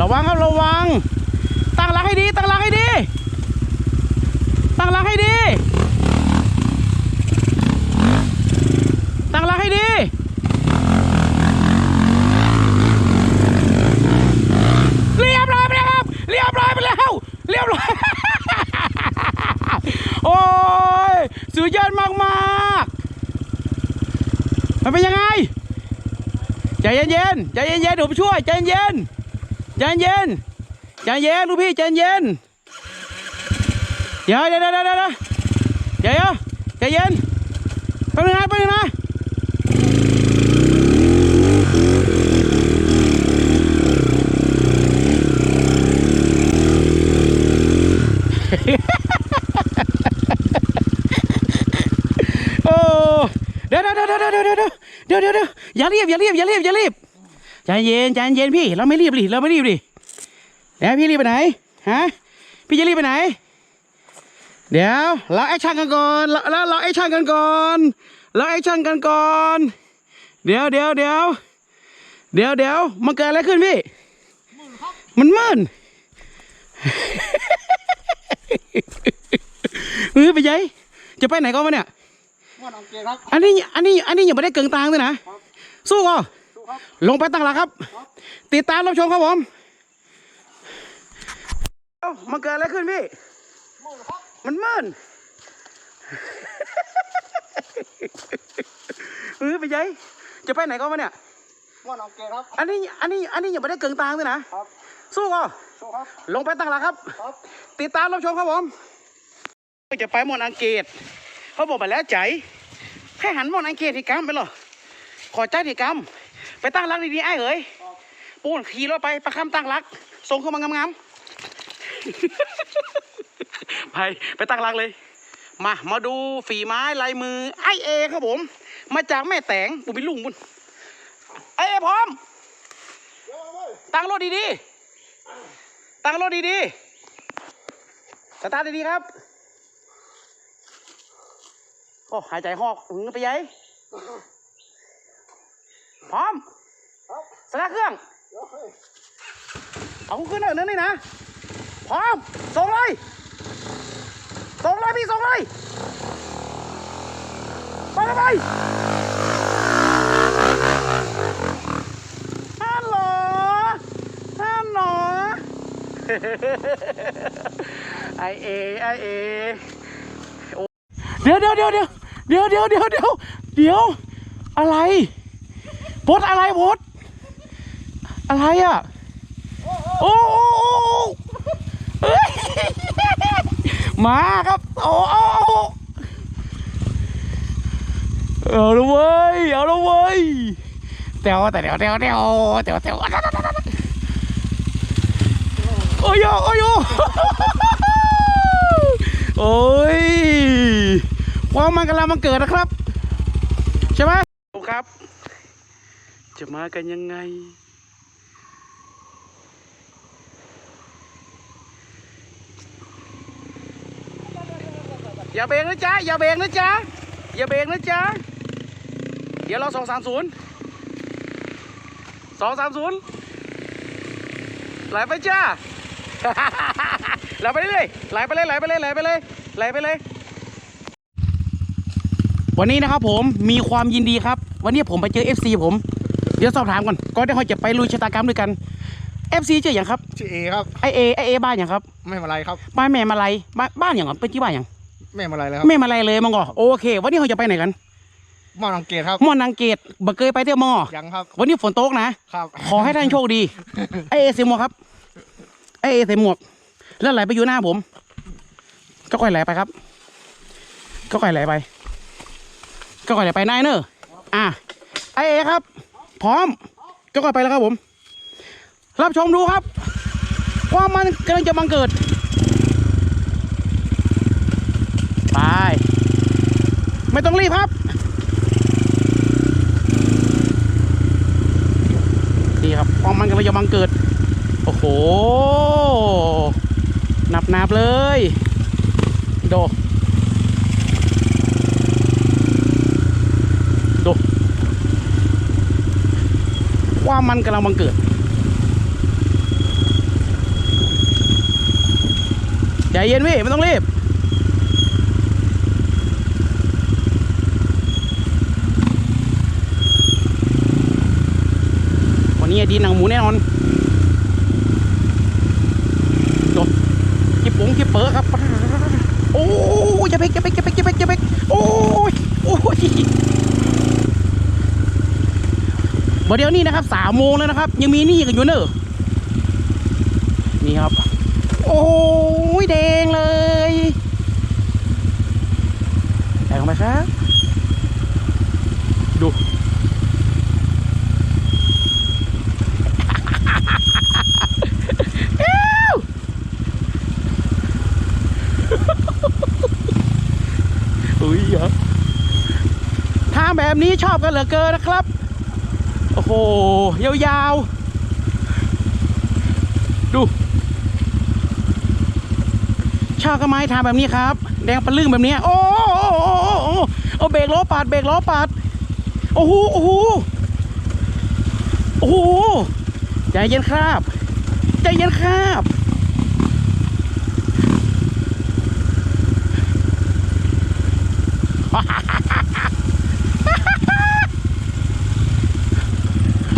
ระวังครับระวัง ตั้งหลักให้ดี ตั้งหลักให้ดี ตั้งหลักให้ดี ตั้งหลักให้ดี เรียบร้อยไปแล้วครับ เรียบร้อยไปแล้ว เรียบร้อย โอ้ยสุดยอดมากมากมันเป็นยังไง ใจเย็นๆ ใจเย็นๆเดี๋ยวผมช่วย ใจเย็นๆ ใจเย็นใจเย็นลูกพี่ใจเย็นเดี๋ยวเดี๋ยวเดี๋ยวเดี๋ยวเดี๋ยวใจเย็นไปไหนไปไหนโอ้เดี๋ยวเดี๋ยวเดี๋ยวเดี๋ยวเดี๋ยวเดี๋ยวอย่ารีบอย่ารีบอย่ารีบอย่ารีบ ใจเย็นใจเย็นพี่ เราไม่รีบดิเราไม่รีบดิเดี๋ยวพี่รีบไปไหนฮะพี่จะรีบไปไหน เดี๋ยวเราแอคชั่นกันก่อนเราเราเราแอคชั่นกันก่อนเราแอคชั่นกันก่อน เดี๋ยวเดี๋ยวเดี๋ยวเดี๋ยวเดี๋ยวมันเกิดอะไรขึ้นพี่มันมืดเออไปยัยจะไปไหนก็มาเนี่ยอันนี้อันนี้อันนี้ยังไม่ได้เกิงตางเลยนะสู้ก็สู้ครับ ลงไปตั้งหลักครับ ติดตามรับชมครับผมเอ้ามันเกิดอะไรขึ้นพี่ม่วนครับมันมืดเออไปยัยจะไปไหนก็มาเนี่ยม่วนอังเกฤษครับ อันนี้อันนี้อันนี้ยังไม่ได้เกิงตางเลยนะครับ สู้ก็สู้ครับ ลงไปตั้งหลักครับ ครับ ติดตามรับชมครับผมจะไปหมอนอังกฤษเขาบอกไปแล้วใจ แค่หันหมอนอังกฤษที่กำไปเหรอขอใจที่กำ ไปตั้งรักดีๆไอ้เอ๋ยปูนขี่รถไปประคำตั้งรักส่งเข้ามางามๆไปไปตั้งรักเลย มามาดูฝีไม้ลายมือไอเอครับผม มาจากแม่แตงบุญพิลุงบุญไอเอพร้อม ตั้งรถดีๆตั้งรถดีๆสตาร์ทดีๆครับโอ้หายใจหอกหึงไปยัย พร้อมสตาร์ทเครื่องเดี๋ยวเฮ้ยเอาขึ้นหน่อยนั่นนี่นะ พร้อม ส่งเลย ส่งเลยพี่ส่งเลยไปไปไปฮัลโหลฮัลโหลไอเอไอเอเดี๋ยวเดี๋ยวเดี๋ยวเดี๋ยวเดี๋ยวเดี๋ยวเดี๋ยวเดี๋ยวอะไร บดอะไรบดอะไรอะ โอ้โอ้มาครับโอ้โอ้โอ้เอาละเว้ยเอาละเว้ยเดี๋ยวแต่เดียวเดี๋ยวเดี๋ยวเดี๋ยวเดี๋ยวโอ้ยโอ้ยโอ้ยความมันกำลังมันเกิดนะครับ ใช่ไหม จะมากันยังไง อย่าเบรกนะจ๊ะ อย่าเบรกนะจ๊ะ อย่าเบรกนะจ๊ะ เดี๋ยวเราสองสามศูนย์สองสามศูนย์ไหลไปจ้าไหลไปเรื่อยไหลไปเลยไหลไปเลยไหลไปเลยไหลไปเลย วันนี้นะครับผมมีความยินดีครับ วันนี้ผมไปเจอ FC ผม เดี๋ยวสอบถามก่อนก่อนที่เขาจะไปลุยชะตากรรมด้วยกัน FC เจออย่างครับชื่อเอครับไอเอไอเอบ้านอย่างครับไม่มาไรครับบ้านแม่มาลายบ้านบ้านอย่างเหรอเป็นที่บ้านอย่างไม่มาไรเลยครับแม่มาลายเลยมังกอโอเค วันนี้เขาจะไปไหนกันม่วนอังเกฤษครับม่อนนางเกตบักเกยไปเที่ยวมอยังครับ วันนี้ฝนตกนะครับขอให้ท่านโชคดีไอเอใส่หมวกครับไอเอใส่หมวก แล้วไหลไปอยู่หน้าผม ก็ค่อยไหลไปครับ ก็ค่อยไหลไป ก็ค่อยไหลไปนายเนอะอะไอเอครับ พร้อมก็ค่อยไปแล้วครับผม รับชมดูครับ ความมันกำลังจะบังเกิด ไป ไม่ต้องรีบครับนี่ครับความมันกำลังจะบังเกิด โอ้โห นับนับๆเลย โดามันกำลังบังเกิดใจเย็นวิไม่ต้องรีบวันนี้ดีหนังหมูแน่นอนจบกิบปุ๋งกิบเปิดครับ โอ้ยจะไปจะไปจะไปจะไปจะไปโอ้ยโอ้ย มื่เดี๋ยวนี้นะครับสามโมงแล้วนะครับ ยังมีนี่กันอยู่เนอะนี่ครับ โอ้ยแดงเลยแดงออกมครับดูอุ้ยเหรอทางแบบนี้ชอบกันเหลือเกินนะครับ โอ้โห ยาวๆ ดู ชอบกระไม้ทางแบบนี้ครับ แดงปะลึ่งแบบนี้ โอ้โอ้โอ้โอ้โอ้โอ้เอาเบรกล้อปัดเบรกล้อปัดโอ้โห โอ้โห โอ้โห ใจเย็นครับ ใจเย็นครับ โอ้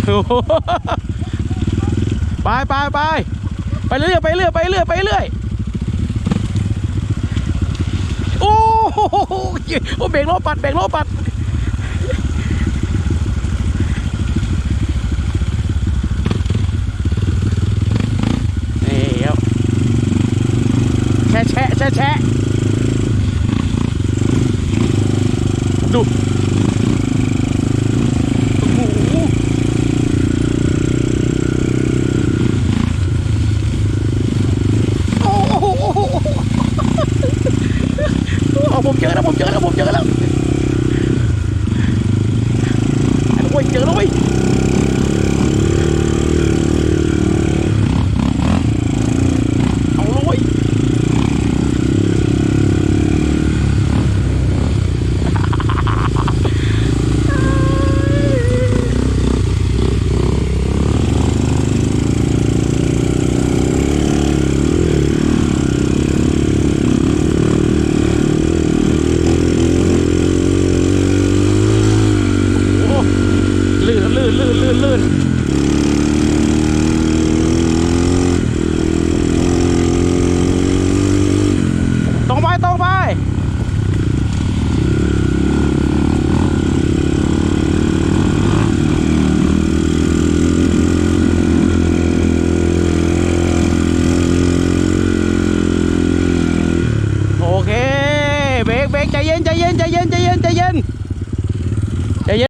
โห ไปไปไปไปเรื่อยไปเรื่อยไปเรื่อยไปเรื่อยโอ้โหโอ้เบรกล้อปัดเบรกล้อปัดนี่ครับแชะแชะแชะแชะดูโอ้โห โอ้โหเอาผมเจอแล้วผมเจอแล้วผมเจอแล้วไอ้โว้ยเจอแล้วเว้ยเอาเลยเว้ยโอ้ ลื่นลื่น